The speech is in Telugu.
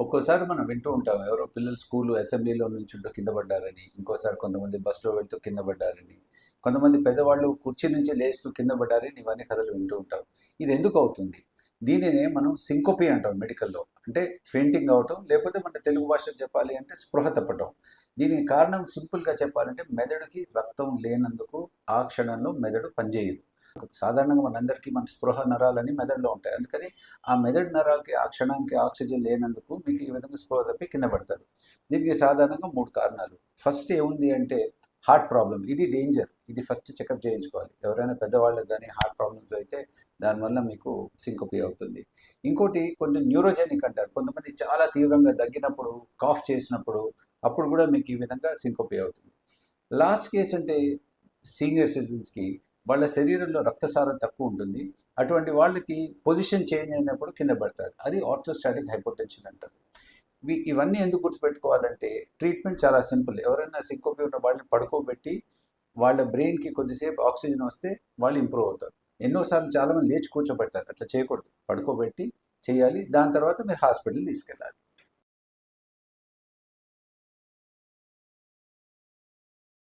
ఒక్కోసారి మనం వింటూ ఉంటాం ఎవరో పిల్లలు స్కూల్ అసెంబ్లీలో నుంచి ఉంటూ కింద పడ్డారని ఇంకోసారి కొంతమంది బస్సులో వెళ్తూ కింద పడ్డారని కొంతమంది పెద్దవాళ్ళు కుర్చీ నుంచి లేస్తూ కింద పడ్డారని ఇవన్నీ కథలు వింటూ ఉంటాం. ఇది ఎందుకు అవుతుంది? దీనినే మనం సింకోపీ అంటాం మెడికల్లో. అంటే ఫెయింటింగ్ అవటం లేకపోతే మన తెలుగు భాషలో చెప్పాలి అంటే స్పృహ తప్పటం. దీనికి కారణం సింపుల్గా చెప్పాలంటే మెదడుకి రక్తం లేనందుకు ఆ క్షణంలో మెదడు పనిచేయదు. సాధారణంగా మనందరికీ మన స్పృహ నరాలని మెదడులో ఉంటాయి. అందుకని ఆ మెదడు నరాలకి ఆ క్షణానికి ఆక్సిజన్ లేనందుకు మీకు ఈ విధంగా స్పృహ తప్పి కింద పడతారు. దీనికి సాధారణంగా మూడు కారణాలు. ఫస్ట్ ఏముంది అంటే హార్ట్ ప్రాబ్లం ఇది డేంజర్. ఇది ఫస్ట్ చెకప్ చేయించుకోవాలి. ఎవరైనా పెద్దవాళ్ళకి కానీ హార్ట్ ప్రాబ్లమ్స్ అయితే దానివల్ల మీకు సింకోపి అవుతుంది. ఇంకోటి కొంచెం న్యూరోజెనిక్ అంటారు. కొంతమంది చాలా తీవ్రంగా దగ్గినప్పుడు కాఫ్ చేసినప్పుడు అప్పుడు కూడా మీకు ఈ విధంగా సింకోపి అవుతుంది. లాస్ట్ కేస్ అంటే సీనియర్ సిటిజన్స్కి వాళ్ళ శరీరంలో రక్తసారం తక్కువ ఉంటుంది. అటువంటి వాళ్ళకి పొజిషన్ చేంజ్ అయినప్పుడు కింద పడతారు. అది ఆర్థోస్టాటిక్ హైపోటెన్షన్ అంటారు. ఇవన్నీ ఎందుకు గుర్తుపెట్టుకోవాలంటే ట్రీట్మెంట్ చాలా సింపుల్. ఎవరైనా సింకోపి ఉన్న వాళ్ళని పడుకోబెట్టి వాళ్ళ బ్రెయిన్కి కొద్దిసేపు ఆక్సిజన్ వస్తే వాళ్ళు ఇంప్రూవ్ అవుతారు. ఎన్నోసార్లు చాలామంది లేచి కూర్చోబెడతారు. అట్లా చేయకూడదు. పడుకోబెట్టి చేయాలి. దాని తర్వాత మీరు హాస్పిటల్ తీసుకెళ్ళాలి.